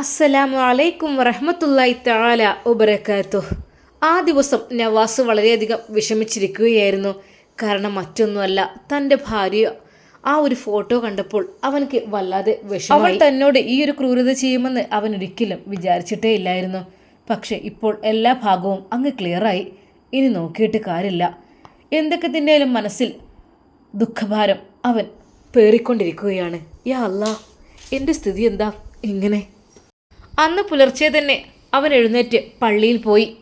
അസ്സലാമു അലൈക്കും വറഹമത്തല്ലായി തആല ഉബറക്കാത്തു ആ ദിവസം നവാസ് വളരെയധികം വിഷമിച്ചിരിക്കുകയായിരുന്നു. കാരണം മറ്റൊന്നുമല്ല തന്റെ ഭാര്യ ആ ഒരു ഫോട്ടോ കണ്ടപ്പോൾ അവനക്ക് വല്ലാതെ വിഷമം അവൾ തന്നോട് ഈ ഒരു ക്രൂരത ചെയ്യുമെന്ന് അവൻ ഒരിക്കലും വിചാരിച്ചിട്ടേ ഇല്ലായിരുന്നു. പക്ഷെ ഇപ്പോൾ എല്ലാ ഭാഗവും അങ്ങ് ക്ലിയറായി. ഇനി നോക്കിയിട്ട് കാര്യമില്ല. എന്തൊക്കെ തന്നെയാലും മനസ്സിൽ ദുഃഖഭാരം അവൻ പേറിക്കൊണ്ടിരിക്കുകയാണ്. യാ അല്ലാ എന്റെ സ്ഥിതി എന്താ? ഇങ്ങനെ. അന്ന് പുലർച്ചെ തന്നെ അവൻ എഴുന്നേറ്റ് പള്ളിയിൽ പോയി.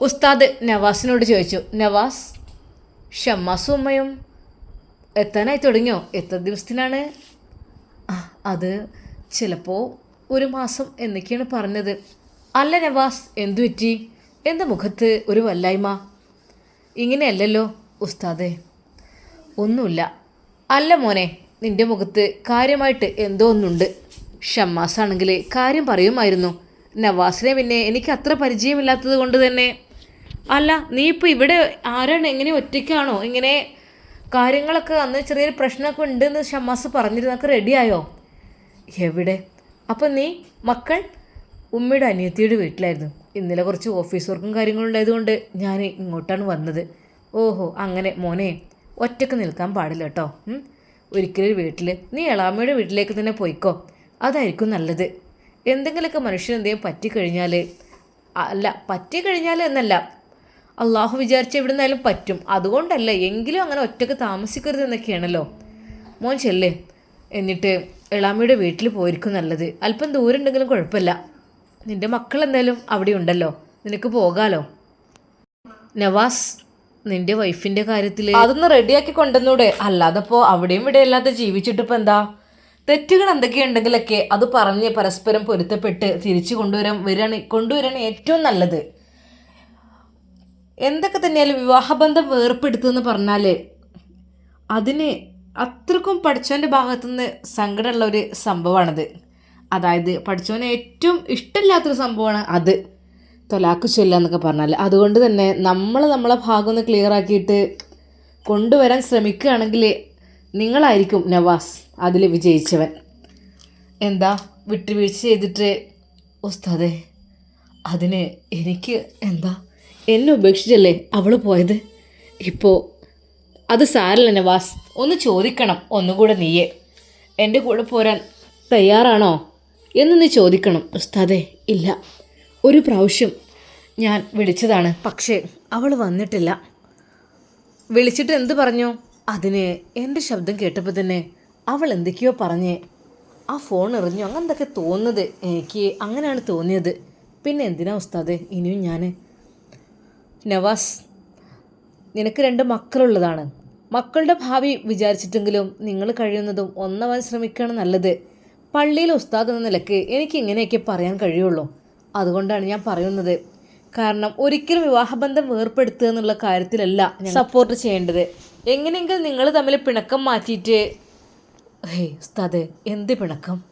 ഉസ്താദ് നവാസിനോട് ചോദിച്ചു നവാസ് ഷമ്മാസും ഉമ്മയും എത്താനായി തുടങ്ങിയോ? എത്ര ദിവസത്തിനാണ്? അത് ചിലപ്പോൾ ഒരു മാസം എന്നൊക്കെയാണ് പറഞ്ഞത്. അല്ല നവാസ് എന്തു പറ്റി? എന്റെ മുഖത്ത് ഒരു വല്ലായ്മ? ഇങ്ങനെയല്ലല്ലോ ഉസ്താദേ ഒന്നുമില്ല. അല്ല മോനെ നിന്റെ മുഖത്ത് കാര്യമായിട്ട് എന്തോ ഒന്നുണ്ട്. ഷമ്മാസ് ആണെങ്കിൽ കാര്യം പറയുമായിരുന്നു. നവാസിനെ പിന്നെ എനിക്ക് അത്ര പരിചയമില്ലാത്തത് കൊണ്ട് തന്നെ. അല്ല നീ ഇപ്പോൾ ഇവിടെ ആരാണ്? എങ്ങനെ ഒറ്റയ്ക്കാണോ? ഇങ്ങനെ കാര്യങ്ങളൊക്കെ അന്ന് ചെറിയൊരു പ്രശ്നമൊക്കെ ഉണ്ടെന്ന് ഷമ്മാസ് പറഞ്ഞിരുന്നൊക്കെ റെഡിയായോ എവിടെ? അപ്പം നീ മക്കൾ? ഉമ്മയുടെ അനിയത്തിയുടെ വീട്ടിലായിരുന്നു. ഇന്നലെ കുറച്ച് ഓഫീസ് വർക്കും കാര്യങ്ങളും ഉണ്ടായതുകൊണ്ട് ഞാൻ ഇങ്ങോട്ടാണ് വന്നത്. ഓഹോ അങ്ങനെ. മോനെ ഒറ്റയ്ക്ക് നിൽക്കാൻ പാടില്ല കേട്ടോ. ഒരിക്കലും വീട്ടിൽ നീ എളാമ്മയുടെ വീട്ടിലേക്ക് തന്നെ പോയിക്കോ. അതായിരിക്കും നല്ലത്. എന്തെങ്കിലുമൊക്കെ മനുഷ്യനെന്തെങ്കിലും പറ്റിക്കഴിഞ്ഞാൽ അല്ല പറ്റിക്കഴിഞ്ഞാൽ എന്നല്ല അള്ളാഹു വിചാരിച്ച എവിടെ നിന്നാലും പറ്റും. അതുകൊണ്ടല്ല എങ്കിലും അങ്ങനെ ഒറ്റയ്ക്ക് താമസിക്കരുത് എന്നൊക്കെയാണല്ലോ. മോൻ ചെല്ലേ. എന്നിട്ട് എളാമ്മയുടെ വീട്ടിൽ പോയിരിക്കും നല്ലത്. അല്പം ദൂരം ഉണ്ടെങ്കിലും കുഴപ്പമില്ല. നിന്റെ മക്കൾ എന്തായാലും അവിടെ ഉണ്ടല്ലോ. നിനക്ക് പോകാലോ? നവാസ് നിന്റെ വൈഫിന്റെ കാര്യത്തിൽ അതൊന്ന് റെഡിയാക്കി കൊണ്ടുവന്നൂടെ. അല്ലാതെ ഇപ്പോൾ അവിടെയും ഇവിടെ അല്ലാതെ ജീവിച്ചിട്ടിപ്പോൾ എന്താ? തെറ്റുകൾ എന്തൊക്കെയുണ്ടെങ്കിലൊക്കെ അത് പറഞ്ഞ് പരസ്പരം പൊരുത്തപ്പെട്ട് തിരിച്ചു കൊണ്ടുവരാൻ വരാണ് കൊണ്ടുവരാണ് ഏറ്റവും നല്ലത്. എന്തൊക്കെ തന്നെയാലും വിവാഹബന്ധം വേർപ്പെടുത്തുമെന്ന് പറഞ്ഞാൽ അതിന് അത്രക്കും പഠിച്ചവന്റെ ഭാഗത്തുനിന്ന് സങ്കടമുള്ള ഒരു സംഭവമാണത്. അതായത് പഠിച്ചവന് ഏറ്റവും ഇഷ്ടമില്ലാത്തൊരു സംഭവമാണ് അത്. തൊലാക്ക് ചൊല്ല എന്നൊക്കെ പറഞ്ഞാൽ അതുകൊണ്ട് തന്നെ നമ്മൾ നമ്മളെ ഭാഗം ഒന്ന് ക്ലിയർ ആക്കിയിട്ട് കൊണ്ടുവരാൻ ശ്രമിക്കുകയാണെങ്കിൽ നിങ്ങളായിരിക്കും നവാസ് അതിൽ വിജയിച്ചവൻ. എന്താ വിട്ടുവീഴ്ച ചെയ്തിട്ട് ഉസ്താദെ? അതിന് എനിക്ക് എന്താ? എന്നെ ഉപേക്ഷിച്ചല്ലേ അവൾ പോയത്? ഇപ്പോൾ അത് സാരല്ല നവാസ്. ഒന്ന് ചോദിക്കണം ഒന്നുകൂടെ നീയെ. എന്റെ കൂടെ പോരാൻ തയ്യാറാണോ? എന്ന് നീ ചോദിക്കണം. ഉസ്താദെ ഇല്ല. ഒരു പ്രാവശ്യം ഞാൻ വിളിച്ചതാണ്. പക്ഷേ അവൾ വന്നിട്ടില്ല. വിളിച്ചിട്ട് എന്ത് പറഞ്ഞു? അതിന് എന്റെ ശബ്ദം കേട്ടപ്പോൾ തന്നെ അവൾ എന്തൊക്കെയോ പറഞ്ഞ്. ആ ഫോൺ എറിഞ്ഞു. അങ്ങനെ എന്തൊക്കെ തോന്നുന്നത്? എനിക്ക് അങ്ങനെയാണ് തോന്നിയത്. പിന്നെ എന്തിനാ ഉസ്താദ്? ഇനിയും ഞാൻ നവാസ് നിനക്ക് രണ്ട് മക്കളുള്ളതാണ്. മക്കളുടെ ഭാവി വിചാരിച്ചിട്ടെങ്കിലും നിങ്ങൾ കഴിയുന്നതും ഒന്നവാൻ ശ്രമിക്കുകയാണ് നല്ലത്. പള്ളിയിൽ ഉസ്താദ് എന്ന നിലയ്ക്ക് എനിക്ക് ഇങ്ങനെയൊക്കെ പറയാൻ കഴിയുള്ളൂ. അതുകൊണ്ടാണ് ഞാൻ പറയുന്നത്. കാരണം ഒരിക്കലും വിവാഹബന്ധം വേർപ്പെടുത്തുക എന്നുള്ള കാര്യത്തിലല്ല സപ്പോർട്ട് ചെയ്യേണ്ടത്. എങ്ങനെയെങ്കിലും നിങ്ങൾ തമ്മിൽ പിണക്കം മാറ്റിയിട്ട് ഹേ ഉസ്താദ് എന്ത് പിണക്കം?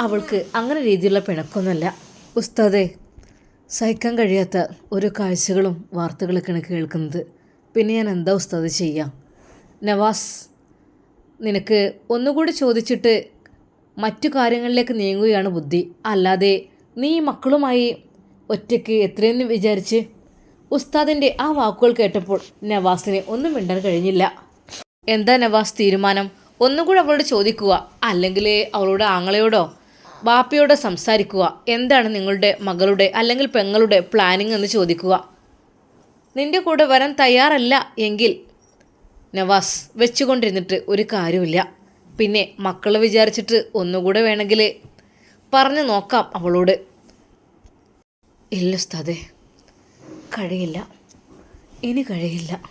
അവൾക്ക് അങ്ങനെ രീതിയിലുള്ള പിണക്കമൊന്നുമല്ല ഉസ്താദേ സഹിക്കാൻ കഴിയാത്ത ഓരോ കാഴ്ചകളും വാർത്തകളൊക്കെയാണ് കേൾക്കുന്നത്. പിന്നെ ഞാൻ എന്താ ഉസ്താദ് ചെയ്യാം? നവാസ് നിനക്ക് ഒന്നുകൂടി ചോദിച്ചിട്ട് മറ്റു കാര്യങ്ങളിലേക്ക് നീങ്ങുകയാണ് ബുദ്ധി. അല്ലാതെ നീ മക്കളുമായി ഒറ്റയ്ക്ക് എത്രയെന്ന് വിചാരിച്ച് ഉസ്താദിന്റെ ആ വാക്കുകൾ കേട്ടപ്പോൾ നവാസിനെ ഒന്നും മിണ്ടാൻ കഴിഞ്ഞില്ല. എന്താ നവാസ് തീരുമാനം? ഒന്നുകൂടെ അവളോട് ചോദിക്കുക. അല്ലെങ്കിൽ അവളോട് ആങ്ങളയോടോ? ബാപ്പയോടോ സംസാരിക്കുക. എന്താണ് നിങ്ങളുടെ മകളുടെ അല്ലെങ്കിൽ പെങ്ങളുടെ പ്ലാനിങ് എന്ന് ചോദിക്കുക. നിന്റെ കൂടെ വരാൻ തയ്യാറല്ല എങ്കിൽ നവാസ് വെച്ചുകൊണ്ടിരുന്നിട്ട് ഒരു കാര്യമില്ല പിന്നെ മക്കളെ വിചാരിച്ചിട്ട് ഒന്നുകൂടെ വേണമെങ്കിൽ പറഞ്ഞു നോക്കാം അവളോട്. ഇല്ല ഉസ്താദേ. കഴിയില്ല. ഇനി കഴിയില്ല.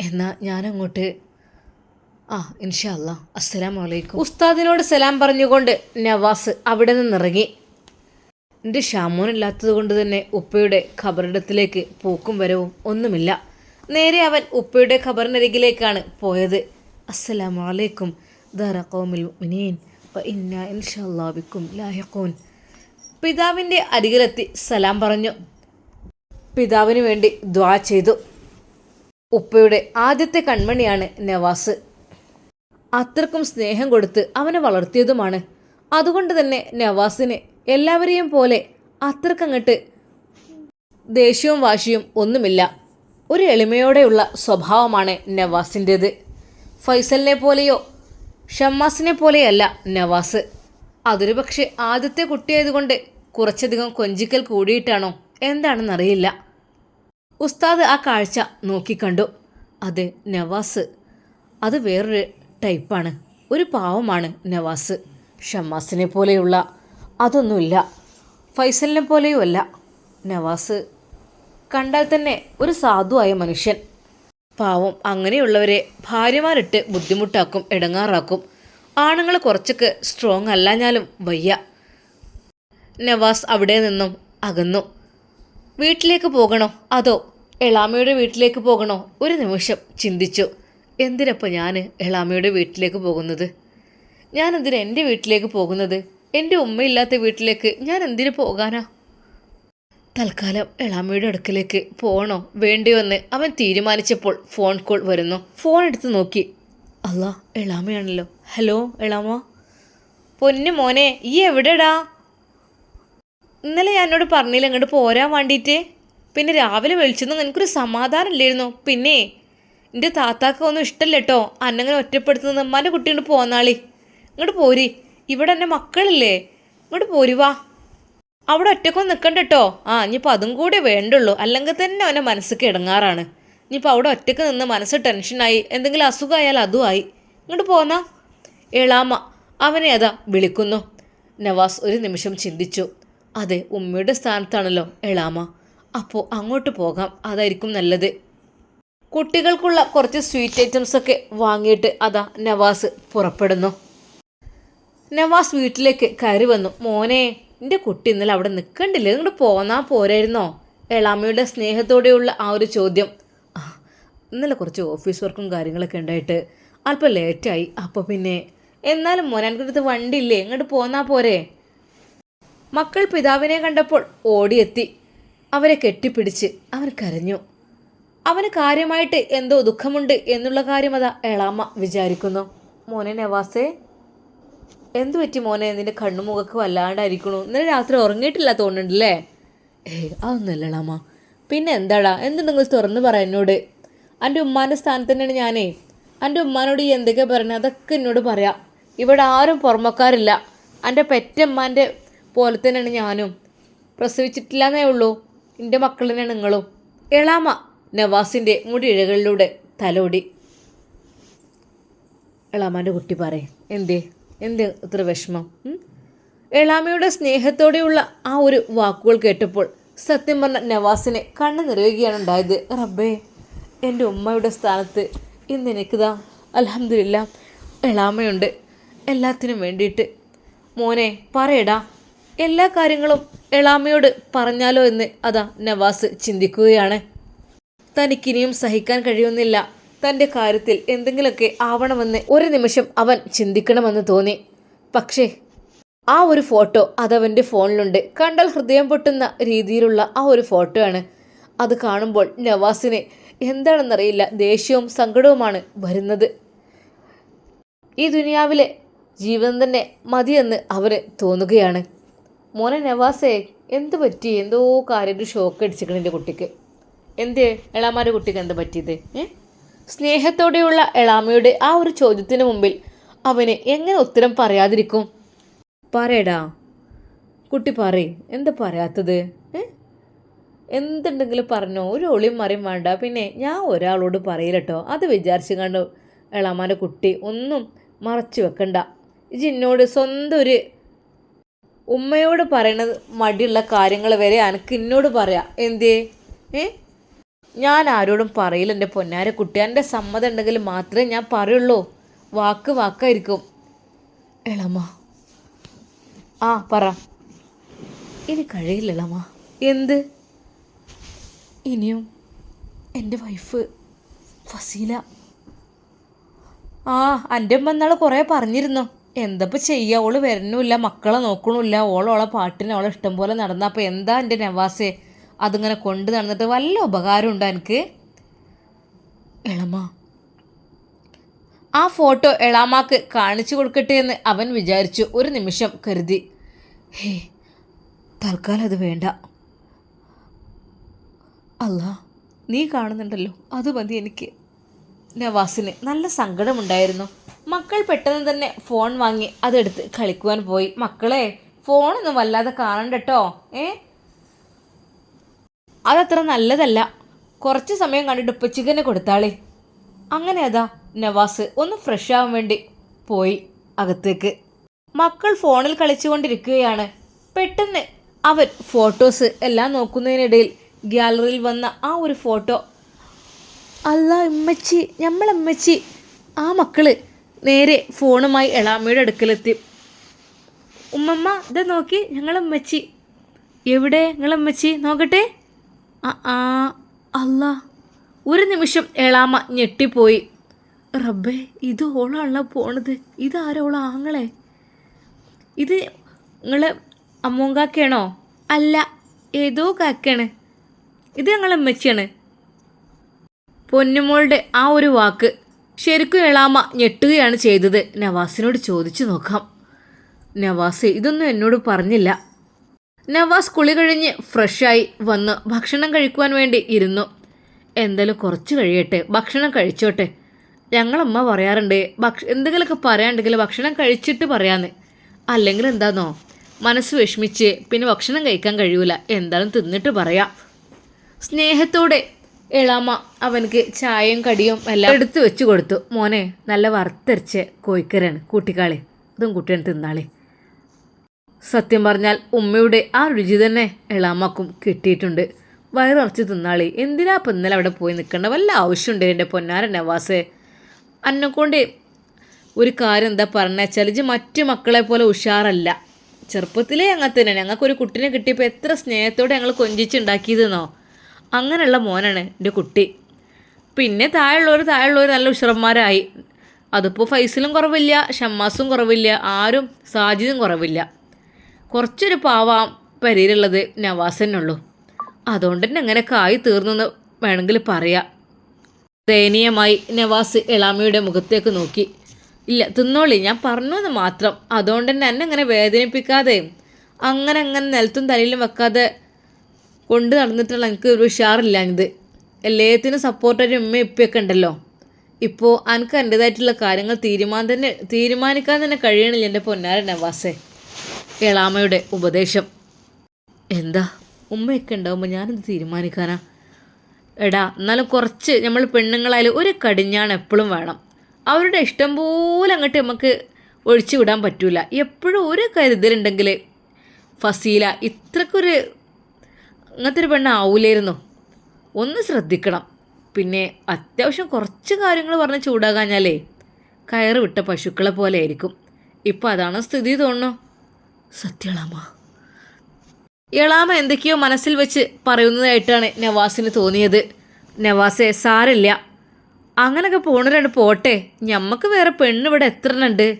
എന്നാൽ ഞാനങ്ങോട്ട്. ആ ഇൻഷാ അല്ലാ അസ്സലാം വലൈക്കും ഉസ്താദിനോട് സലാം പറഞ്ഞുകൊണ്ട് നവാസ് അവിടെ നിന്നിറങ്ങി. എന്റെ ഷാമോനില്ലാത്തത് കൊണ്ട് തന്നെ ഉപ്പയുടെ ഖബറിടത്തിലേക്ക് പോക്കും വരവും ഒന്നുമില്ല. നേരെ അവൻ ഉപ്പയുടെ ഖബറിനരികിലേക്കാണ് പോയത്. അസ്സലാം വലൈക്കും ദാറ ഖൗമിൽ മുഅ്മിനീൻ. വ ഇന്ന ഇൻഷാല്ലാ ബിക്കും ലാഹിഖൂൻ. പിതാവിന്റെ അരികിലെത്തി സലാം പറഞ്ഞു. പിതാവിന് വേണ്ടി ദ്വാ ചെയ്തു. ഉപ്പയുടെ ആദ്യത്തെ കൺമണിയാണ് നവാസ്. അത്രക്കും സ്നേഹം കൊടുത്ത് അവനെ വളർത്തിയതുമാണ്. അതുകൊണ്ട് തന്നെ നവാസിന് എല്ലാവരെയും പോലെ അത്രക്കങ്ങട്ട് ദേഷ്യവും വാശിയും ഒന്നുമില്ല. ഒരു എളിമയോടെയുള്ള സ്വഭാവമാണ് നവാസിന്റേത് ഫൈസലിനെ പോലെയോ ഷമ്മാസിനെ പോലെയല്ല നവാസ്. അതൊരു പക്ഷേ ആദ്യത്തെ കുട്ടിയായതുകൊണ്ട് കുറച്ചധികം കൊഞ്ചിക്കൽ കൂടിയിട്ടാണോ? എന്താണെന്നറിയില്ല. ഉസ്താദ് ആ കാഴ്ച നോക്കിക്കണ്ടു. അതെ നവാസ്. അത് വേറൊരു ടൈപ്പാണ്. ഒരു പാവമാണ് നവാസ്. ഷമ്മാസിനെ പോലെയുള്ള. അതൊന്നുമില്ല. ഫൈസലിനെ പോലെയുമല്ല നവാസ്. കണ്ടാൽ തന്നെ ഒരു സാധുവായ മനുഷ്യൻ. പാവം അങ്ങനെയുള്ളവരെ ഭാര്യമാരിട്ട് ബുദ്ധിമുട്ടാക്കും ഇടങ്ങാറാക്കും. ആണുങ്ങൾ കുറച്ചൊക്കെ സ്ട്രോങ് അല്ലാഞ്ഞാലും വയ്യ. നവാസ് അവിടെ നിന്നും അകന്നു. വീട്ടിലേക്ക് പോകണോ? അതോ എളാമയുടെ വീട്ടിലേക്ക് പോകണോ? ഒരു നിമിഷം ചിന്തിച്ചു. എന്തിനപ്പോൾ ഞാൻ എളാമയുടെ വീട്ടിലേക്ക് പോകുന്നത്? ഞാൻ എന്തിനാ എന്റെ വീട്ടിലേക്ക് പോകുന്നത്? എന്റെ ഉമ്മയില്ലാത്ത വീട്ടിലേക്ക് ഞാൻ എന്തിനു പോകാനാ? തൽക്കാലം എളാമയുടെ അടുക്കലേക്ക് പോകണോ? വേണ്ടിയോ എന്ന് അവൻ തീരുമാനിച്ചപ്പോൾ ഫോൺ കോൾ വരുന്നു. ഫോൺ എടുത്ത് നോക്കി. അല്ല എളാമയാണല്ലോ. ഹലോ എളാമ. പൊന്നു മോനെ ഈ എവിടെടാ? ഇന്നലെ ഞാൻ എന്നോട് പറഞ്ഞില്ല ഇങ്ങോട്ട് പോരാൻ വേണ്ടിയിട്ട് പിന്നെ രാവിലെ വിളിച്ചെന്ന് എനിക്കൊരു സമാധാനം ഇല്ലായിരുന്നു പിന്നെ എന്റെ താത്താക്ക് ഒന്നും ഇഷ്ടമല്ല കേട്ടോ അന്നങ്ങനെ ഒറ്റപ്പെടുത്തുന്നത് ഉമ്മാന്റെ കുട്ടി കൊണ്ട് പോന്നാളി ഇങ്ങോട്ട് പോരി. ഇവിടെ എന്റെ മക്കളില്ലേ? ഇങ്ങോട്ട് പോരി വാ. അവിടെ ഒറ്റക്കൊന്നും നിൽക്കണ്ട കേട്ടോ ആ ഇനിയിപ്പോൾ അതും കൂടി വേണ്ടുള്ളൂ. അല്ലെങ്കിൽ തന്നെ അവന്റെ മനസ്സൊക്കെ ഇടങ്ങാറാണ് ഇനിയിപ്പോൾ അവിടെ ഒറ്റയ്ക്ക് നിന്ന് മനസ്സ് ടെൻഷനായി. എന്തെങ്കിലും അസുഖമായാൽ അതും ആയി. ഇങ്ങോട്ട് പോന്നാ. എളാമ അവനെ അതാ വിളിക്കുന്നു. നവാസ് ഒരു നിമിഷം ചിന്തിച്ചു. അതെ ഉമ്മയുടെ സ്ഥാനത്താണല്ലോ എളാമ. അപ്പോൾ അങ്ങോട്ട് പോകാം അതായിരിക്കും നല്ലത്. കുട്ടികൾക്കുള്ള കുറച്ച് സ്വീറ്റ് ഐറ്റംസ് ഒക്കെ വാങ്ങിയിട്ട് അതാ നവാസ് പുറപ്പെടുന്നു. നവാസ് വീട്ടിലേക്ക് കയറി വന്നു. മോനെ എന്റെ കുട്ടി ഇന്നലെ അവിടെ നിൽക്കണ്ടില്ലേ നിങ്ങോട്ട് പോന്നാ പോരായിരുന്നോ? എളാമയുടെ സ്നേഹത്തോടെയുള്ള ആ ഒരു ചോദ്യം. ഇന്നലെ കുറച്ച് ഓഫീസ് വർക്കും കാര്യങ്ങളൊക്കെ ഉണ്ടായിട്ട് അല്പം ലേറ്റായി. അപ്പോൾ പിന്നെ എന്നാലും മോനെ എനിക്കടുത്ത് വണ്ടിയില്ലേ? ഇങ്ങോട്ട് പോന്നാ പോരെ? മക്കൾ പിതാവിനെ കണ്ടപ്പോൾ ഓടിയെത്തി. അവരെ കെട്ടിപ്പിടിച്ച് അവൻ കരഞ്ഞു. അവന് കാര്യമായിട്ട് എന്തോ ദുഃഖമുണ്ട് എന്നുള്ള കാര്യം അതാ എളാമ്മ വിചാരിക്കുന്നു. മോനെ നവാസേ എന്തു പറ്റി മോനെ? നിന്റെ കണ്ണുമുഖക്ക് വല്ലാണ്ടായിരിക്കണു. ഇന്നലെ രാത്രി ഉറങ്ങിയിട്ടില്ല തോന്നുന്നുണ്ടല്ലേ? ഏയ് അതൊന്നുമല്ല എളാമ്മ. പിന്നെ എന്താടാ? എന്തുണ്ടെങ്കിൽ തുറന്ന് പറ എന്നോട്. എന്റെ ഉമ്മാന്റെ സ്ഥാനത്ത് തന്നെയാണ് ഞാനേ. എന്റെ ഉമ്മാനോട് ഈ എന്തൊക്കെ പറയണേ? അതൊക്കെ എന്നോട് പറയാം. ഇവിടെ ആരും പുറമക്കാരില്ല. എന്റെ പെറ്റമ്മാന്റെ പോലെ തന്നെയാണ് ഞാനും. പ്രസവിച്ചിട്ടില്ല എന്നേ ഉള്ളൂ എന്റെ മക്കളിനെ നിങ്ങളും. എളാമ നവാസിന്റെ മുടിയിഴകളിലൂടെ തലോടി. എളാമാന്റെ കുട്ടി പറയും എന്തേ? എന്ത് ഇത്ര വിഷമം? എളാമയുടെ സ്നേഹത്തോടെയുള്ള ആ ഒരു വാക്കുകൾ കേട്ടപ്പോൾ സത്യം പറഞ്ഞ നവാസിനെ കണ്ണു നിറയുകയാണ് ഉണ്ടായത്. റബ്ബേ എന്റെ ഉമ്മയുടെ സ്ഥാനത്ത് ഇന്ന് എനിക്കിതാ അലഹമില്ല എളാമയുണ്ട്. എല്ലാത്തിനും വേണ്ടിയിട്ട്. മോനെ പറയടാ എല്ലാ കാര്യങ്ങളും എളാമയോട് പറഞ്ഞാലോ എന്ന് അതാ നവാസ് ചിന്തിക്കുകയാണ്. തനിക്കിനിയും സഹിക്കാൻ കഴിയുന്നില്ല. തന്റെ കാര്യത്തിൽ എന്തെങ്കിലുമൊക്കെ ആവണമെന്ന് ഒരു നിമിഷം അവൻ ചിന്തിക്കണമെന്ന് തോന്നി. പക്ഷേ ആ ഒരു ഫോട്ടോ അതവന്റെ ഫോണിലുണ്ട്. കണ്ടാൽ ഹൃദയം പൊട്ടുന്ന രീതിയിലുള്ള ആ ഒരു ഫോട്ടോയാണ്. അത് കാണുമ്പോൾ നവാസിന് എന്താണെന്നറിയില്ല. ദേഷ്യവും സങ്കടവുമാണ് വരുന്നത്. ഈ ദുനിയാവിലെ ജീവിതം തന്നെ മതിയെന്ന് അവന് തോന്നുകയാണ്. മോനെ നവാസേ എന്ത് പറ്റി? എന്തോ കാര്യം ഒരു ഷോക്ക് അടിച്ചിരിക്കണം എന്റെ കുട്ടിക്ക്. എന്ത്? എളാമാരുടെ കുട്ടിക്ക് എന്ത് പറ്റിയത്? സ്നേഹത്തോടെയുള്ള എളാമയുടെ ആ ഒരു ചോദ്യത്തിന് മുമ്പിൽ അവന് എങ്ങനെ ഉത്തരം പറയാതിരിക്കും? പറയടാ. കുട്ടി പറയ് എന്താ പറയാത്തത്? എന്തുണ്ടെങ്കിലും പറഞ്ഞോ? ഒരു ഒളിയും മറിയും വേണ്ട. പിന്നെ ഞാൻ ഒരാളോട് പറയില്ലട്ടോ അത് വിചാരിച്ചു കണ്ട് എളാമാന്റെ കുട്ടി ഒന്നും മറച്ചു വെക്കണ്ട. ഇജ് എന്നോട് സ്വന്തം ഒരു ഉമ്മയോട് പറയണത് മടിയുള്ള കാര്യങ്ങൾ വരെ എനിക്ക് എന്നോട് പറയാം. എന്തേ ഏ? ഞാൻ ആരോടും പറയില്ല എന്റെ പൊന്നാര കുട്ടി. എന്റെ സമ്മതം ഉണ്ടെങ്കിൽ മാത്രമേ ഞാൻ പറയുള്ളൂ. വാക്ക് വാക്കായിരിക്കും. എളമ്മ ആ പറ. ഇനി കഴിയില്ല എളമ്മ എന്ത്? ഇനിയും എന്റെ വൈഫ് ഫസീല. ആ എന്റെ അമ്മ എന്നാൾ കുറേ പറഞ്ഞിരുന്നു. എന്തപ്പോൾ ചെയ്യുക ഓൾ വരണില്ല മക്കളെ നോക്കണില്ല ഓളോളെ പാട്ടിന് ഓളെ ഇഷ്ടം പോലെ നടന്ന. അപ്പോൾ എന്താ എന്റെ നവാസെ? അതിങ്ങനെ കൊണ്ട് നടന്നിട്ട് വല്ല ഉപകാരം ഉണ്ടോ എനിക്ക് എളമ ആ ഫോട്ടോ എളാമാക്ക് കാണിച്ചു കൊടുക്കട്ടെ എന്ന് അവൻ വിചാരിച്ചു. ഒരു നിമിഷം കരുതി. ഹേ തൽക്കാലം അത് വേണ്ട. അല്ല നീ കാണുന്നുണ്ടല്ലോ അത് മതി എനിക്ക്. നവാസിന് നല്ല സങ്കടമുണ്ടായിരുന്നു. മക്കൾ പെട്ടെന്ന് തന്നെ ഫോൺ വാങ്ങി അതെടുത്ത് കളിക്കുവാൻ പോയി. മക്കളെ ഫോണൊന്നും വല്ലാതെ കാണണ്ടട്ടോ ഏ? അതത്ര നല്ലതല്ല. കുറച്ച് സമയം കണ്ടിട്ട് ഉപ്പച്ചിക്കനെ കൊടുത്താളേ. അങ്ങനെ അതാ നവാസ് ഒന്ന് ഫ്രഷ് ആവാൻ വേണ്ടി പോയി അകത്തേക്ക്. മക്കൾ ഫോണിൽ കളിച്ചുകൊണ്ടിരിക്കുകയാണ്. പെട്ടെന്ന് അവൻ ഫോട്ടോസ് എല്ലാം നോക്കുന്നതിനിടയിൽ ഗ്യാലറിയിൽ വന്ന ആ ഒരു ഫോട്ടോ അല്ല ഉമ്മച്ചി നമ്മളമ്മച്ചി ആ മക്കൾ നേരെ ഫോണുമായി എളാമ്മയുടെ അടുക്കലെത്തി. ഉമ്മമ്മ ഇത് നോക്കി ഞങ്ങളമ്മച്ചി. എവിടെ ഞങ്ങളമ്മച്ചി? നോക്കട്ടെ. ആ ആ അല്ല. ഒരു നിമിഷം എളാമ ഞെട്ടിപ്പോയി. റബ്ബേ ഇത് ഓളാണല്ലോ പോണത്. ഇതാരോള ആങ്ങളെ? ഇത് നിങ്ങൾ അമ്മൂങ്കാക്കയാണോ അല്ല ഏതോ കാക്കയാണ്. ഇത് ഞങ്ങളെ അമ്മച്ചിയാണ് പൊന്നുമോളുടെ ആ ഒരു വാക്ക് ശരിക്കും എളാമ ഞെട്ടുകയാണ് ചെയ്തത്. നവാസിനോട് ചോദിച്ചു നോക്കാം. നവാസ് ഇതൊന്നും എന്നോട് പറഞ്ഞില്ല. നവാസ് കുളി കഴിഞ്ഞ് ഫ്രഷായി വന്ന് ഭക്ഷണം കഴിക്കുവാൻ വേണ്ടി ഇരുന്നു. എന്തായാലും കുറച്ച് കഴിയട്ടെ ഭക്ഷണം കഴിച്ചോട്ടെ. ഞങ്ങളമ്മ പറയാറുണ്ട് ഭക്ഷ എന്തെങ്കിലുമൊക്കെ പറയാണ്ടെങ്കിൽ ഭക്ഷണം കഴിച്ചിട്ട് പറയാന്ന്. അല്ലെങ്കിൽ എന്താന്നോ മനസ്സ് വിഷമിച്ച് പിന്നെ ഭക്ഷണം കഴിക്കാൻ കഴിയൂല എന്തായാലും തിന്നിട്ട് പറയാം. സ്നേഹത്തോടെ എളാമ അവനക്ക് ചായയും കടിയും എല്ലാം എടുത്തു വെച്ച് കൊടുത്തു. മോനെ നല്ല വറുത്തരച്ച കോഴിക്കരാണ് കൂട്ടിക്കാളെ. ഇതും കുട്ടിയാണ് തിന്നാളെ. സത്യം പറഞ്ഞാൽ ഉമ്മയുടെ ആ രുചി തന്നെ ഇളാമക്കും കിട്ടിയിട്ടുണ്ട്. വയറിറച്ച് തിന്നാളി. എന്തിനാ ഇപ്പം ഇന്നലെ അവിടെ പോയി നിൽക്കേണ്ട? വല്ല ആവശ്യമുണ്ട് എന്റെ പൊന്നാര നവാസേ? അന്നെക്കൊണ്ട് ഒരു കാര്യം എന്താ പറഞ്ഞാൽ ഇജ് മറ്റു മക്കളെ പോലെ ഉഷാറല്ല. ചെറുപ്പത്തിലേ അങ്ങനെ തന്നെ. ഞങ്ങൾക്കൊരു കുട്ടിനെ കിട്ടിയപ്പോൾ എത്ര സ്നേഹത്തോടെ ഞങ്ങൾ കൊഞ്ചിച്ചുണ്ടാക്കിയതെന്നോ അങ്ങനെയുള്ള മോനാണ് എന്റെ കുട്ടി. പിന്നെ താഴെയുള്ളവർ താഴെയുള്ളവർ നല്ല ഉഷറന്മാരായി അതിപ്പോൾ ഫൈസലും കുറവില്ല ഷമ്മാസും കുറവില്ല ആരും സാജിദും കുറവില്ല. കുറച്ചൊരു പാവാം പരിയിലുള്ളത് നവാസനുള്ളൂ അതുകൊണ്ട് തന്നെ കായി ആയി തീർന്നെന്ന് വേണമെങ്കിൽ പറയാം. ദയനീയമായി നവാസ് എളാമയുടെ മുഖത്തേക്ക് നോക്കി. ഇല്ല തിന്നോളി ഞാൻ പറഞ്ഞു എന്ന് മാത്രം. അതുകൊണ്ട് തന്നെ എന്നെ അങ്ങനെ വേദനിപ്പിക്കാതെ അങ്ങനെ അങ്ങനെ നിലത്തും തലയിലും വെക്കാതെ കൊണ്ട് നടന്നിട്ടുള്ള എനിക്ക് ഒരു ഉഷാറില്ല ഇത് എല്ലാത്തിനും സപ്പോർട്ടൊരു ഉമ്മ ഇപ്പൊക്കെ ഉണ്ടല്ലോ. ഇപ്പോൾ എനിക്ക് എന്റെതായിട്ടുള്ള കാര്യങ്ങൾ തീരുമാനം തന്നെ തീരുമാനിക്കാൻ തന്നെ കഴിയണില്ല എന്റെ പൊന്നാര നവാസേ. എളാമയുടെ ഉപദേശം. എന്താ? ഉമ്മയൊക്കെ ഉണ്ടാകുമ്പോൾ ഞാനെന്ത് തീരുമാനിക്കാനാ? എടാ എന്നാലും കുറച്ച് നമ്മൾ പെണ്ണുങ്ങളായാലും ഒരു കടിഞ്ഞാണ് എപ്പോഴും വേണം. അവരുടെ ഇഷ്ടം പോലെ അങ്ങോട്ട് നമുക്ക് ഒഴിച്ചു വിടാൻ പറ്റൂല. എപ്പോഴും ഒരു കരുതലുണ്ടെങ്കിൽ ഫസീല ഇത്രക്കൊരു അങ്ങനത്തെ ഒരു പെണ്ണാവൂലായിരുന്നു ഒന്ന് ശ്രദ്ധിക്കണം. പിന്നെ അത്യാവശ്യം കുറച്ച് കാര്യങ്ങൾ പറഞ്ഞ് ചൂടാകാഞ്ഞാലേ കയറ് വിട്ട പശുക്കളെ പോലെ ആയിരിക്കും. ഇപ്പം അതാണ് സ്ഥിതി തോന്നുന്നു. സത്യളാമ ഇളാമ എന്തൊക്കെയോ മനസ്സിൽ വെച്ച് പറയുന്നതായിട്ടാണ് നവാസിന് തോന്നിയത്. നവാസെ സാരല്ല. അങ്ങനൊക്കെ പോണവരാണ് പോട്ടെ. ഞമ്മക്ക് വേറെ പെണ്ണ് ഇവിടെ എത്ര ഉണ്ട്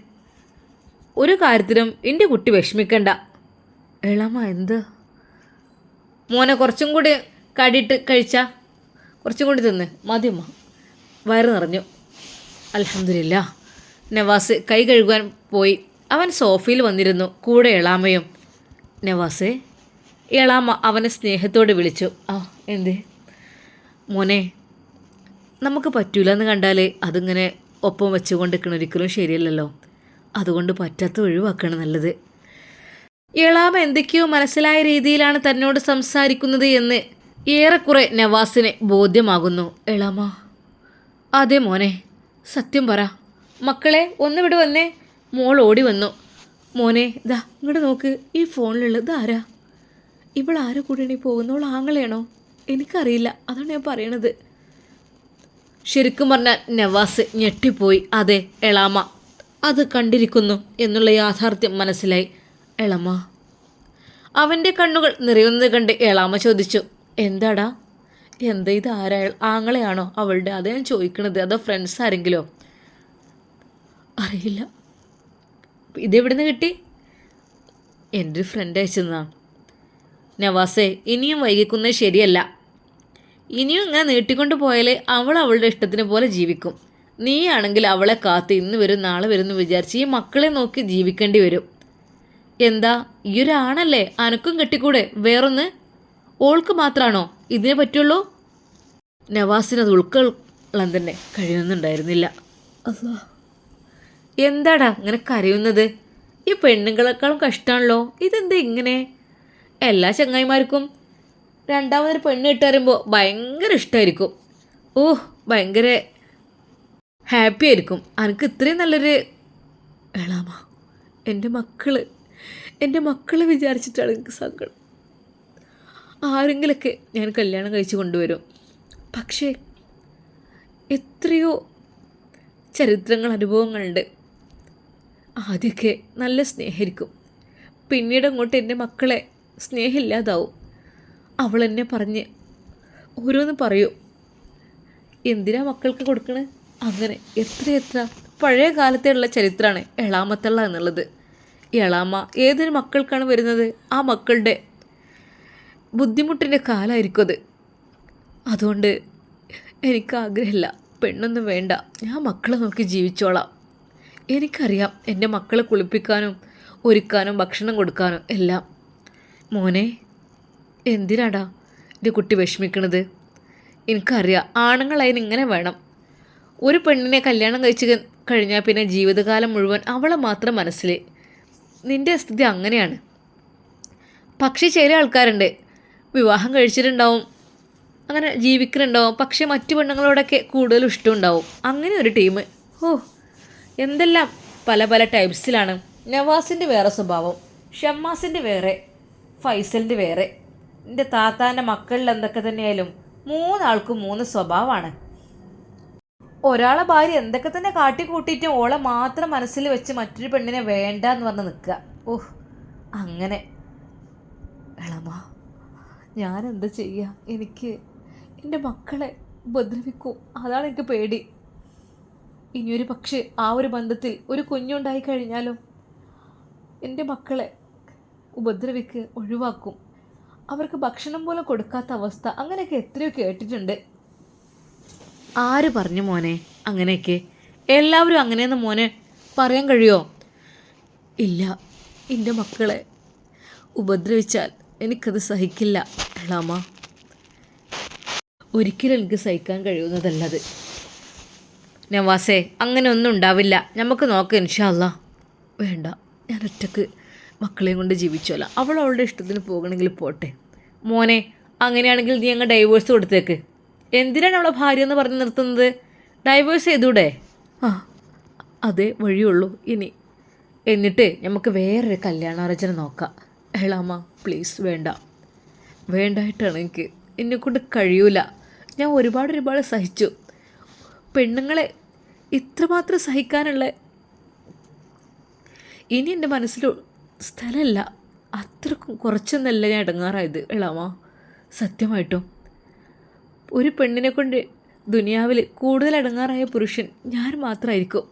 ഒരു കാര്യത്തിനും എന്റെ കുട്ടി വിഷമിക്കണ്ട. ഇളാമ എന്ത്? മോനെ കുറച്ചും കൂടി കടിയിട്ട് കഴിച്ച? കുറച്ചും കൂടി തിന്ന്. മതിയമ്മ വയറ് നിറഞ്ഞു. അലഹമില്ല നവാസ് കൈ കഴുകാൻ പോയി. അവൻ സോഫയിൽ വന്നിരുന്നു. കൂടെ എളാമയും നവാസ് എളാമ അവനെ സ്നേഹത്തോടെ വിളിച്ചു. ആ എന്ത്? മോനെ നമുക്ക് പറ്റൂലെന്ന് കണ്ടാൽ അതിങ്ങനെ ഒപ്പം വെച്ചുകൊണ്ട് നിൽക്കണ ഒരിക്കലും ശരിയല്ലല്ലോ. അതുകൊണ്ട് പറ്റാത്ത ഒഴിവാക്കണം നല്ലത്. എളാമ എന്തൊക്കെയോ മനസ്സിലായ രീതിയിലാണ് തന്നോട് സംസാരിക്കുന്നത് എന്ന് ഏറെക്കുറെ നവാസിനെ ബോധ്യമാകുന്നു. ഇളാമ അതെ മോനെ സത്യം പറ. മക്കളെ ഒന്ന് ഒന്നിവിടെ വന്നേ. മോൾ ഓടി വന്നു. മോനെ ദാ ഇങ്ങോട്ട് നോക്ക് ഈ ഫോണിലുള്ളത് ആരാ? ഇവൾ ആരെ കൂടെയാണ് പോകുന്നവൾ ആങ്ങളെയാണോ? എനിക്കറിയില്ല അതാണ് ഞാൻ പറയണത്. ശരിക്കും പറഞ്ഞാൽ നവാസ് ഞെട്ടിപ്പോയി. അതെ എളാമ അത് കണ്ടിരിക്കുന്നു എന്നുള്ള യാഥാർത്ഥ്യം മനസ്സിലായി. എളമ. അവന്റെ കണ്ണുകൾ നിറയുന്നത് കണ്ട് എളാമ ചോദിച്ചു എന്താടാ? എന്താ ഇത് ആരാ? ആങ്ങളെയാണോ അവളുടെ? അതേ ഞാൻ ചോദിക്കണത്. അതോ ഫ്രണ്ട്സ് ആരെങ്കിലോ? അറിയില്ല. ഇതെവിടുന്ന് കിട്ടി? എന്റെ ഒരു ഫ്രണ്ട് അയച്ചതാണ് നവാസേ ഇനിയും വൈകിക്കുന്നത് ശരിയല്ല. ഇനിയും ഇങ്ങനെ നീട്ടിക്കൊണ്ട് പോയാൽ അവൾ അവളുടെ ഇഷ്ടത്തിന് പോലെ ജീവിക്കും. നീയാണെങ്കിൽ അവളെ കാത്ത് ഇന്ന് വരും നാളെ വരും എന്ന് വിചാരിച്ച് ഈ മക്കളെ നോക്കി ജീവിക്കേണ്ടി വരും. എന്താ ഈ ഒരാണല്ലേ അനക്കും കെട്ടിക്കൂടെ? വേറൊന്ന്? ഓൾക്ക് മാത്രാണോ ഇതിനെ പറ്റുള്ളൂ നവാസിന് അത് ഉൾക്കൊള്ളാൻ തന്നെ കഴിയുന്നുണ്ടായിരുന്നില്ല. അല്ലാ എന്താടാ ഇങ്ങനെ കരയുന്നത്? ഈ പെണ്ണുങ്ങളെക്കാളും കഷ്ടമാണല്ലോ ഇതെന്താ ഇങ്ങനെ? എല്ലാ ചങ്ങായിമാർക്കും രണ്ടാമതൊരു പെണ്ണ് കിട്ടാറുമ്പോൾ ഭയങ്കര ഇഷ്ടമായിരിക്കും ഓ ഭയങ്കര ഹാപ്പി ആയിരിക്കും. എനിക്ക് ഇത്രയും നല്ലൊരു എളാമ. എന്റെ മക്കൾ. എന്റെ മക്കളെ വിചാരിച്ചിട്ടാണ് എനിക്ക് സങ്കടം. ആരെങ്കിലൊക്കെ ഞാൻ കല്യാണം കഴിച്ച് കൊണ്ടുവരും. പക്ഷേ എത്രയോ ചരിത്രങ്ങൾ അനുഭവങ്ങളുണ്ട്. ആദ്യമൊക്കെ നല്ല സ്നേഹമായിരിക്കും. പിന്നീട് അങ്ങോട്ട് എന്റെ മക്കളെ സ്നേഹമില്ലാതാവും. അവൾ എന്നെ പറഞ്ഞ് ഓരോന്ന് പറയൂ. എന്തിനാ മക്കൾക്ക് കൊടുക്കണേ? അങ്ങനെ എത്ര എത്ര പഴയ കാലത്തെയുള്ള ചരിത്രമാണ് എളാമത്തള്ള എന്നുള്ളത്. ഈ എളാമ ഏതൊരു മക്കൾക്കാണ് വരുന്നത്? ആ മക്കളുടെ ബുദ്ധിമുട്ടിന്റെ കാലമായിരിക്കും അത്. അതുകൊണ്ട് എനിക്ക് ആഗ്രഹമില്ല. പെണ്ണൊന്നും വേണ്ട. ഞാൻ മക്കളെ നോക്കി ജീവിച്ചോളാം. എനിക്കറിയാം എന്റെ മക്കളെ കുളിപ്പിക്കാനും ഒരുക്കാനും ഭക്ഷണം കൊടുക്കാനും എല്ലാം. മോനെ എന്തിനാടാ എന്റെ കുട്ടി വിഷമിക്കണത്? എനിക്കറിയാം ആണുങ്ങളതിന് ഇങ്ങനെ വേണം. ഒരു പെണ്ണിനെ കല്യാണം കഴിച്ച് കഴിഞ്ഞാൽ പിന്നെ ജീവിതകാലം മുഴുവൻ അവളെ മാത്രം മനസ്സിൽ നിന്റെ സ്ഥിതി അങ്ങനെയാണ്. പക്ഷേ ചില ആൾക്കാരുണ്ട്. വിവാഹം കഴിച്ചിട്ടുണ്ടാവും. അങ്ങനെ ജീവിക്കുന്നുണ്ടാവും. പക്ഷേ മറ്റു പെണ്ണുങ്ങളോടൊക്കെ കൂടുതൽ ഇഷ്ടമുണ്ടാവും. അങ്ങനെ ഒരു ടീം. ഓ എന്തെല്ലാം പല പല ടൈപ്സിലാണ്. നവാസിന്റെ വേറെ സ്വഭാവം. ഷമ്മാസിന്റെ വേറെ. ഫൈസലിന്റെ വേറെ. എന്റെ താത്താന്റെ മക്കളിൽ എന്തൊക്കെ തന്നെയായാലും മൂന്നാൾക്കും മൂന്ന് സ്വഭാവമാണ്. ഒരാളെ ഭാര്യ എന്തൊക്കെ തന്നെ കാട്ടിക്കൂട്ടിയിട്ടും ഓളെ മാത്രം മനസ്സിൽ വെച്ച് മറ്റൊരു പെണ്ണിനെ വേണ്ട എന്ന് പറഞ്ഞ് നിൽക്കുക. ഓഹ് അങ്ങനെ. എളമ ഞാൻ എന്താ ചെയ്യുക എനിക്ക് എന്റെ മക്കളെ ഉപദ്രവിക്കും. അതാണ് എനിക്ക് പേടി. ഇനിയൊരു പക്ഷേ ആ ഒരു ബന്ധത്തിൽ ഒരു കുഞ്ഞുണ്ടായി കഴിഞ്ഞാലും എന്റെ മക്കളെ ഉപദ്രവിക്ക് ഒഴിവാക്കും. അവർക്ക് ഭക്ഷണം പോലും കൊടുക്കാത്ത അവസ്ഥ അങ്ങനെയൊക്കെ എത്രയോ കേട്ടിട്ടുണ്ട്. ആര് പറഞ്ഞു മോനെ? അങ്ങനെയൊക്കെ. എല്ലാവരും അങ്ങനെയെന്ന് മോനെ പറയാൻ കഴിയുമോ ഇല്ല എന്റെ മക്കളെ ഉപദ്രവിച്ചാൽ എനിക്കത് സഹിക്കില്ല എളാമ. ഒരിക്കലും എനിക്ക് സഹിക്കാൻ കഴിയുന്നതല്ലത്. നവാസേ അങ്ങനെ ഒന്നും ഉണ്ടാവില്ല. നമുക്ക് നോക്കാം ഇൻഷാല്ല വേണ്ട ഞാൻ ഒറ്റയ്ക്ക് മക്കളെയും കൊണ്ട് ജീവിച്ചോല അവൾ അവളുടെ ഇഷ്ടത്തിന് പോകണമെങ്കിൽ പോട്ടെ. മോനെ അങ്ങനെയാണെങ്കിൽ നീ അങ്ങ് ഡൈവേഴ്സ് കൊടുത്തേക്ക്. എന്തിനാണ് അവളെ ഭാര്യ എന്ന് പറഞ്ഞ് നിർത്തുന്നത്? ഡൈവേഴ്സ് ചെയ്തൂടെ? ആ അതേ വഴിയുള്ളൂ ഇനി. എന്നിട്ട് നമുക്ക് വേറൊരു കല്യാണാലോചന നോക്കാം. എളാമ പ്ലീസ് വേണ്ട. വേണ്ടായിട്ടാണ് എനിക്ക്. എന്നെക്കൊണ്ട് കഴിയൂല. ഞാൻ ഒരുപാട് ഒരുപാട് സഹിച്ചു. പെണ്ണുങ്ങളെ ഇത്രമാത്രം സഹിക്കാനുള്ള ഇനി എന്റെ മനസ്സിൽ സ്ഥലമല്ല അത്രക്കും കുറച്ചൊന്നല്ല ഞാൻ ഇടങ്ങാറായത് എളാമ സത്യമായിട്ടും. ഒരു പെണ്ണിനെ കൊണ്ട് ദുനിയാവിൽ കൂടുതൽ അടങ്ങാറായ പുരുഷൻ ഞാൻ മാത്രമായിരിക്കും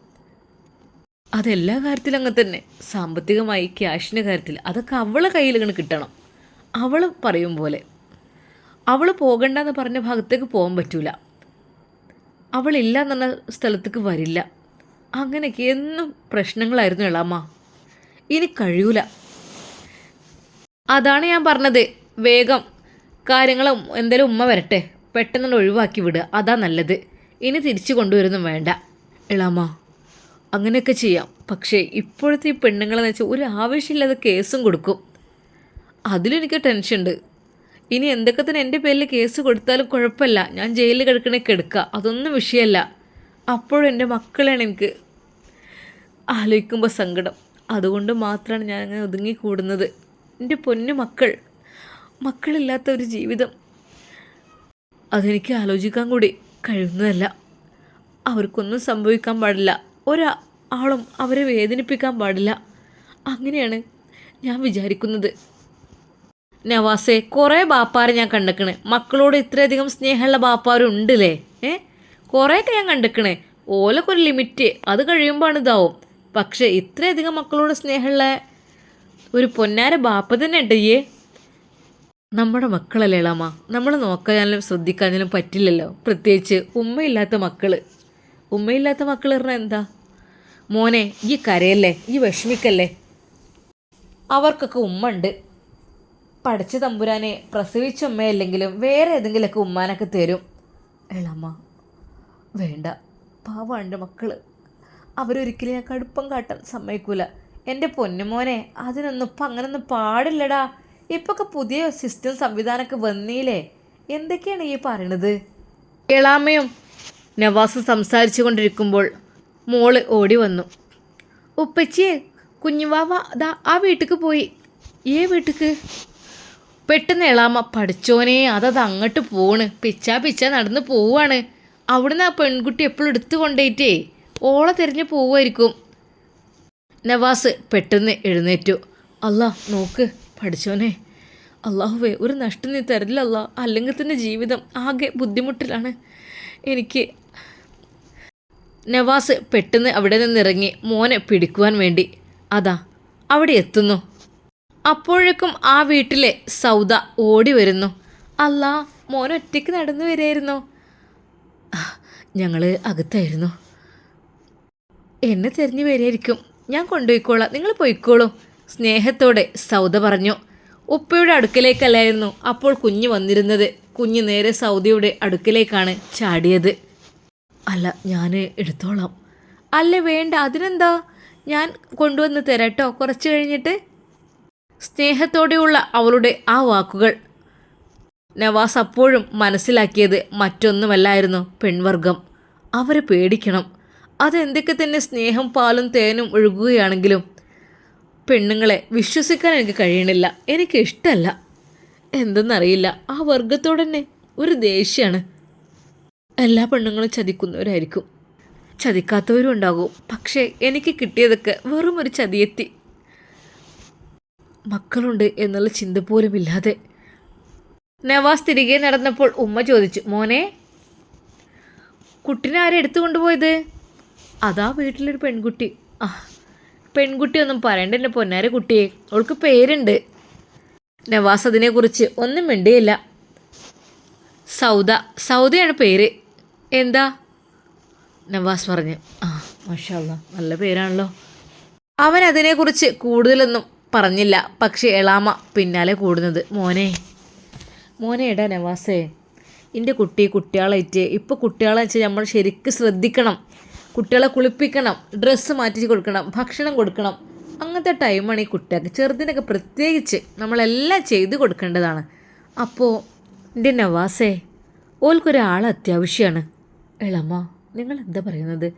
അതെല്ലാ കാര്യത്തിലും അങ്ങനെ തന്നെ. സാമ്പത്തികമായി ക്യാഷിന്റെ കാര്യത്തിൽ അതൊക്കെ അവളെ കയ്യിൽ ഇങ്ങനെ കിട്ടണം. അവൾ പറയും പോലെ. അവൾ പോകണ്ടെന്ന് പറഞ്ഞ ഭാഗത്തേക്ക് പോകാൻ പറ്റൂല. അവളില്ല എന്ന സ്ഥലത്തേക്ക് വരില്ല. അങ്ങനെയൊക്കെ എന്നും പ്രശ്നങ്ങളായിരുന്നു ഇളാമ്മ ഇനി കഴിയൂല. അതാണ് ഞാൻ പറഞ്ഞത്. വേഗം കാര്യങ്ങളും എന്തായാലും ഉമ്മ വരട്ടെ. പെട്ടെന്ന് ഒഴിവാക്കി വിടുക. അതാ നല്ലത്. ഇനി തിരിച്ചു കൊണ്ടുവരുന്നും വേണ്ട. എളാമ അങ്ങനെയൊക്കെ ചെയ്യാം. പക്ഷേ ഇപ്പോഴത്തെ ഈ പെണ്ണുങ്ങളെന്ന് വെച്ചാൽ ഒരു ആവശ്യമില്ലാതെ കേസും കൊടുക്കും. അതിലെനിക്ക് ടെൻഷൻ ഉണ്ട് ഇനി എന്തൊക്കെ തന്നെ എന്റെ പേരിൽ കേസ് കൊടുത്താലും കുഴപ്പമില്ല. ഞാൻ ജയിലിൽ കിടക്കണേ കിടക്കുക അതൊന്നും വിഷയമല്ല. അപ്പോഴും എന്റെ മക്കളാണ് എനിക്ക് ആലോചിക്കുമ്പോൾ സങ്കടം. അതുകൊണ്ട് മാത്രമാണ് ഞാൻ അങ്ങനെ ഒതുങ്ങിക്കൂടുന്നത്. എന്റെ പൊന്നു മക്കൾ. മക്കളില്ലാത്ത ഒരു ജീവിതം. അതെനിക്ക് ആലോചിക്കാൻ കൂടി കഴിയുന്നതല്ല. അവർക്കൊന്നും സംഭവിക്കാൻ പാടില്ല. ഒരാ ആളും അവരെ വേദനിപ്പിക്കാൻ പാടില്ല. അങ്ങനെയാണ് ഞാൻ വിചാരിക്കുന്നത്. നവാസെ കുറേ ബാപ്പാരെ ഞാൻ കണ്ടിക്കണേ. മക്കളോട് ഇത്രയധികം സ്നേഹമുള്ള ബാപ്പാരും ഉണ്ടല്ലേ ഏ? കുറേയൊക്കെ ഞാൻ കണ്ടിക്കണേ. ഓലൊക്കെ ഒരു ലിമിറ്റ്. അത് കഴിയുമ്പോൾ ഇതാവും. പക്ഷേ ഇത്രയധികം മക്കളോട് സ്നേഹമുള്ള ഒരു പൊന്നാര ബാപ്പ തന്നെ ഉണ്ടയ്യേ. നമ്മുടെ മക്കളല്ലേ ഇളാമ നമ്മൾ നോക്കാനും ശ്രദ്ധിക്കാനും പറ്റില്ലല്ലോ. പ്രത്യേകിച്ച് ഉമ്മയില്ലാത്ത മക്കൾ ഉമ്മയില്ലാത്ത മക്കൾ പറഞ്ഞാൽ എന്താ? മോനെ ഈ കരയല്ലേ? ഈ വിഷമിക്കല്ലേ? അവർക്കൊക്കെ ഉമ്മ ഉണ്ട് പഠിച്ച തമ്പുരാനെ പ്രസവിച്ച ഉമ്മയല്ലെങ്കിലും വേറെ ഏതെങ്കിലുമൊക്കെ ഉമ്മാനൊക്കെ തരും. എളമ്മ വേണ്ട. പാവമാണ് മക്കൾ അവരൊരിക്കലും ഞാൻ കടുപ്പം കാട്ടാൻ സമ്മതിക്കൂല. എന്റെ പൊന്നുമോനെ അതിനൊന്നും ഇപ്പം അങ്ങനൊന്നും പാടില്ലടാ. ഇപ്പൊക്കെ പുതിയ സിസ്റ്റം സംവിധാനമൊക്കെ വന്നീലേ? എന്തൊക്കെയാണ് ഈ പറയണത്? ഇളാമയും നവാസും സംസാരിച്ചു കൊണ്ടിരിക്കുമ്പോൾ മോൾ ഓടി വന്നു. ഉപ്പച്ചിയെ കുഞ്ഞുവാവ ദാ ആ വീട്ടിക്ക് പോയി. ഏ വീട്ടിക്ക്? പെട്ടെന്ന് ഇളാമ പഠിച്ചോനെ അതത് അങ്ങോട്ട് പോണ്. പിച്ചാ പിച്ച നടന്ന് പോവാണ്. അവിടുന്ന് ആ പെൺകുട്ടി എപ്പോഴും എടുത്തു കൊണ്ടേറ്റേ ഓളെ തിരഞ്ഞു പോവുമായിരിക്കും. നവാസ് പെട്ടെന്ന് എഴുന്നേറ്റു. അല്ല നോക്ക് പഠിച്ചോനെ. അള്ളാഹുവേ ഒരു നഷ്ടം നീ തരില്ലല്ല അല്ലെങ്കിൽ തന്നെ ജീവിതം ആകെ ബുദ്ധിമുട്ടിലാണ്. എനിക്ക് നവാസ് പെട്ടെന്ന് അവിടെ നിന്നിറങ്ങി മോനെ പിടിക്കുവാൻ വേണ്ടി. അതാ അവിടെ എത്തുന്നു. അപ്പോഴേക്കും ആ വീട്ടിലെ സൗദ ഓടി വരുന്നു. അല്ല മോൻ ഒറ്റയ്ക്ക് നടന്നു വരായിരുന്നു ഞങ്ങൾ അകത്തായിരുന്നു. എന്നെ തിരഞ്ഞു വരായിരിക്കും ഞാൻ കൊണ്ടുപോയിക്കോളാം. നിങ്ങൾ പോയിക്കോളൂ. സ്നേഹത്തോടെ സൗദ പറഞ്ഞു. ഉപ്പയുടെ അടുക്കലേക്കല്ലായിരുന്നു അപ്പോൾ കുഞ്ഞ് വന്നിരുന്നത്. കുഞ്ഞ് നേരെ സൗദിയുടെ അടുക്കലേക്കാണ് ചാടിയത്. അല്ല ഞാൻ എടുത്തോളാം. അല്ല വേണ്ട. അതിനെന്താ? ഞാൻ കൊണ്ടുവന്ന് തരാട്ടോ. കുറച്ച് കഴിഞ്ഞിട്ട്. സ്നേഹത്തോടെയുള്ള അവളുടെ ആ വാക്കുകൾ നവാസ് അപ്പോഴും മനസ്സിലാക്കിയത് മറ്റൊന്നുമല്ലായിരുന്നു പെൺവർഗം. അവരെ പേടിക്കണം. അതെന്തൊക്കെ തന്നെ സ്നേഹം പാലും തേനും ഒഴുകുകയാണെങ്കിലും പെണ്ണുങ്ങളെ വിശ്വസിക്കാൻ എനിക്ക് കഴിയണില്ല. എനിക്ക് ഇഷ്ടമല്ല എന്തെന്നറിയില്ല. ആ വർഗത്തോടെ തന്നെ ഒരു ദേഷ്യമാണ്. എല്ലാ പെണ്ണുങ്ങളും ചതിക്കുന്നവരായിരിക്കും. ചതിക്കാത്തവരും ഉണ്ടാകും. പക്ഷേ എനിക്ക് കിട്ടിയതൊക്കെ വെറും ഒരു ചതിയെത്തി. മക്കളുണ്ട് എന്നുള്ള ചിന്ത പോലും ഇല്ലാതെ. നവാസ് തിരികെ നടന്നപ്പോൾ ഉമ്മ ചോദിച്ചു മോനെ കുട്ടിനെ ആരെ എടുത്തു കൊണ്ടുപോയത് അതാ വീട്ടിലൊരു പെൺകുട്ടി. ആ പെൺകുട്ടി ഒന്നും പറയണ്ട എന്റെ പൊന്നാര കുട്ടിയെ. അവൾക്ക് പേരുണ്ട്. നവാസ് അതിനെക്കുറിച്ച് ഒന്നും മിണ്ടിയില്ല. സൗദ. സൗദയാണ് പേര്. എന്താ? നവാസ് പറഞ്ഞു. ആ മാഷാല്ല നല്ല പേരാണല്ലോ. അവൻ അതിനെക്കുറിച്ച് കൂടുതലൊന്നും പറഞ്ഞില്ല. പക്ഷേ എളാമ പിന്നാലെ കൂടുന്നത്. മോനെ. മോനെ എടാ നവാസേ. എന്റെ കുട്ടി കുട്ടികളായിട്ട് ഇപ്പോൾ കുട്ടികളെ വെച്ചാൽ നമ്മൾ ശരിക്കും ശ്രദ്ധിക്കണം. കുട്ടികളെ കുളിപ്പിക്കണം ഡ്രസ്സ് മാറ്റി കൊടുക്കണം ഭക്ഷണം കൊടുക്കണം. അങ്ങനത്തെ ടൈമാണ് ഈ കുട്ടികൾക്ക് ചെറുതിനൊക്കെ പ്രത്യേകിച്ച് നമ്മളെല്ലാം ചെയ്തു കൊടുക്കേണ്ടതാണ്. അപ്പോൾ എന്റെ നവാസേ ഓൽക്കൊരാൾ അത്യാവശ്യമാണ് എളമ്മ നിങ്ങൾ എന്താ പറയുന്നത്?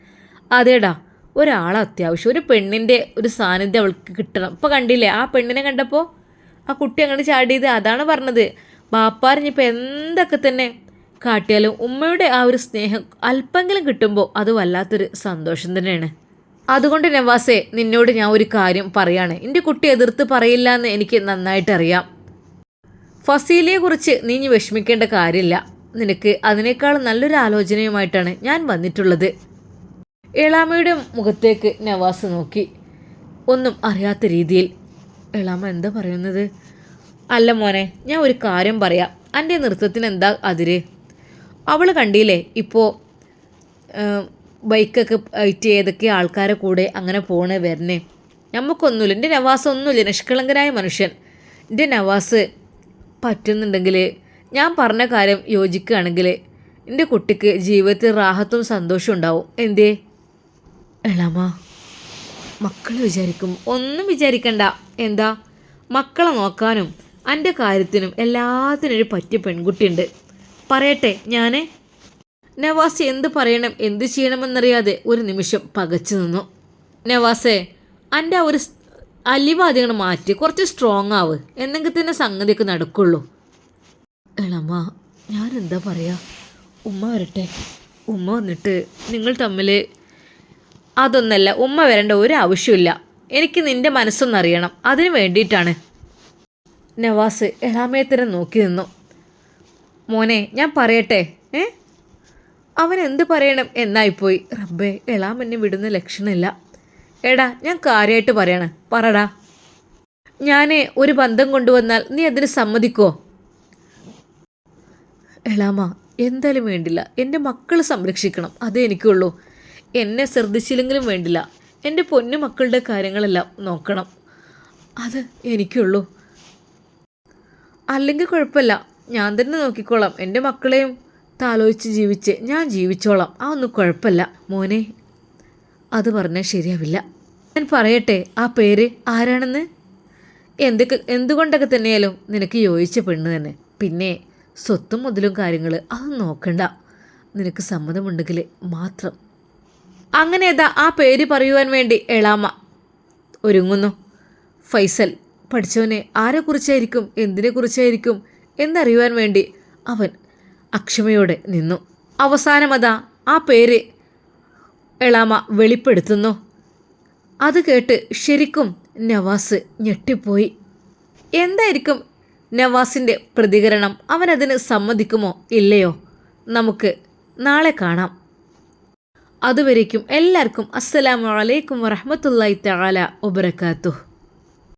അതേടാ ഒരാൾ അത്യാവശ്യം ഒരു പെണ്ണിന്റെ ഒരു സാന്നിധ്യം അവൾക്ക് കിട്ടണം. ഇപ്പോൾ കണ്ടില്ലേ ആ പെണ്ണിനെ കണ്ടപ്പോൾ ആ കുട്ടി അങ്ങോട്ട് ചാടിയത് അതാണ് പറഞ്ഞത്. ബാപ്പാറിഞ്ഞിപ്പോൾ എന്തൊക്കെ തന്നെ കാട്ടിയാലും ഉമ്മയുടെ ആ ഒരു സ്നേഹം അല്പെങ്കിലും കിട്ടുമ്പോൾ അത് വല്ലാത്തൊരു സന്തോഷം തന്നെയാണ്. അതുകൊണ്ട് നവാസെ നിന്നോട് ഞാൻ ഒരു കാര്യം പറയാണ്. എന്റെ കുട്ടി എതിർത്ത് പറയില്ല എന്ന് എനിക്ക് നന്നായിട്ടറിയാം. ഫസീലിയെക്കുറിച്ച് നീ വിഷമിക്കേണ്ട കാര്യമില്ല. നിനക്ക് അതിനേക്കാൾ നല്ലൊരു ആലോചനയുമായിട്ടാണ് ഞാൻ വന്നിട്ടുള്ളത്. എളാമയുടെ മുഖത്തേക്ക് നവാസ് നോക്കി. ഒന്നും അറിയാത്ത രീതിയിൽ എളാമ എന്താ പറയുന്നത്? അല്ല മോനെ ഞാൻ ഒരു കാര്യം പറയാം. എന്റെ നൃത്തത്തിന് എന്താ അതിര്? അവൾ കണ്ടില്ലേ? ഇപ്പോൾ ബൈക്കൊക്കെ ആയിട്ട് ഏതൊക്കെ ആൾക്കാരെ കൂടെ അങ്ങനെ പോണേ വരണേ. നമുക്കൊന്നുമില്ല എന്റെ നവാസ് ഒന്നുമില്ല നിഷ്കളങ്കരായ മനുഷ്യൻ. എന്റെ നവാസ് പറ്റുന്നുണ്ടെങ്കിൽ ഞാൻ പറഞ്ഞ കാര്യം യോജിക്കുകയാണെങ്കിൽ എന്റെ കുട്ടിക്ക് ജീവിതത്തിൽ റാഹത്തും സന്തോഷവും ഉണ്ടാവും. എന്തേ? എളാമ മക്കൾ വിചാരിക്കും. ഒന്നും വിചാരിക്കണ്ട. എന്താ? മക്കളെ നോക്കാനും എന്റെ കാര്യത്തിനും എല്ലാത്തിനും ഒരു പറ്റിയ പെൺകുട്ടിയുണ്ട്. പറയട്ടെ ഞാൻ നവാസ് എന്ത് പറയണം എന്ത് ചെയ്യണമെന്നറിയാതെ ഒരു നിമിഷം പകച്ചു നിന്നു. നവാസേ എന്റെ ഒരു അലിവാദികൾ മാറ്റി കുറച്ച് സ്ട്രോങ് ആവ്. എന്നെങ്കിൽ തന്നെ സംഗതിയൊക്കെ നടക്കുള്ളൂ. എളമ്മ ഞാനെന്താ പറയുക ഉമ്മ വരട്ടെ. ഉമ്മ വന്നിട്ട് നിങ്ങൾ തമ്മിൽ അതൊന്നല്ല ഉമ്മ വരേണ്ട ഒരു ആവശ്യമില്ല എനിക്ക് നിന്റെ മനസ്സൊന്നറിയണം അതിന് വേണ്ടിയിട്ടാണ്. നവാസ് എളാമയെ തന്നെ നോക്കി നിന്നു. മോനെ ഞാൻ പറയട്ടെ. ഏ? അവൻ എന്ത് പറയണം? എന്നായിപ്പോയി റബ്ബേ എളാമെന്നെ വിടുന്ന ലക്ഷണമില്ല. എടാ ഞാൻ കാര്യമായിട്ട് പറയണ. പറടാ. ഞാൻ ഒരു ബന്ധം കൊണ്ടുവന്നാൽ നീ അതിന് സമ്മതിക്കോ? എളാമ എന്തായാലും വേണ്ടില്ല. എന്റെ മക്കൾ സംരക്ഷിക്കണം. അതേ എനിക്കുള്ളൂ. എന്നെ ശ്രദ്ധിച്ചില്ലെങ്കിലും വേണ്ടില്ല. എന്റെ പൊന്നു മക്കളുടെ കാര്യങ്ങളെല്ലാം നോക്കണം. അത് എനിക്കുള്ളൂ. അല്ലെങ്കിൽ കുഴപ്പമില്ല. ഞാൻ തന്നെ നോക്കിക്കോളാം. എന്റെ മക്കളെയും താലോചിച്ച് ജീവിച്ച് ഞാൻ ജീവിച്ചോളാം. ആ ഒന്നും കുഴപ്പമില്ല. മോനെ അത് പറഞ്ഞാൽ ശരിയാവില്ല. ഞാൻ പറയട്ടെ ആ പേര് ആരാണെന്ന്? എന്തൊക്കെ എന്തുകൊണ്ടൊക്കെ തന്നെയാലും നിനക്ക് യോജിച്ച പെണ്ണ് തന്നെ. പിന്നെ സ്വത്തും മുതലും കാര്യങ്ങൾ അതൊന്നും നോക്കണ്ട. നിനക്ക് സമ്മതമുണ്ടെങ്കിൽ മാത്രം. അങ്ങനെ ഏതാ ആ പേര് പറയുവാൻ വേണ്ടി എളാമ ഒരുങ്ങുന്നു. ഫൈസൽ പഠിച്ചവനെ ആരെക്കുറിച്ചായിരിക്കും? എന്തിനെക്കുറിച്ചായിരിക്കും? എന്നറിയുവാൻ വേണ്ടി അവൻ അക്ഷമയോടെ നിന്നു. അവസാനമതാ ആ പേര് എളാമ വെളിപ്പെടുത്തുന്നു. അത് കേട്ട് ശരിക്കും നവാസ് ഞെട്ടിപ്പോയി. എന്തായിരിക്കും നവാസിന്റെ പ്രതികരണം? അവനതിന് സമ്മതിക്കുമോ ഇല്ലയോ? നമുക്ക് നാളെ കാണാം. അതുവരേക്കും എല്ലാവർക്കും അസ്സലാമു അലൈക്കും വറഹമത്തല്ലായി തആല വബറകാതുഹു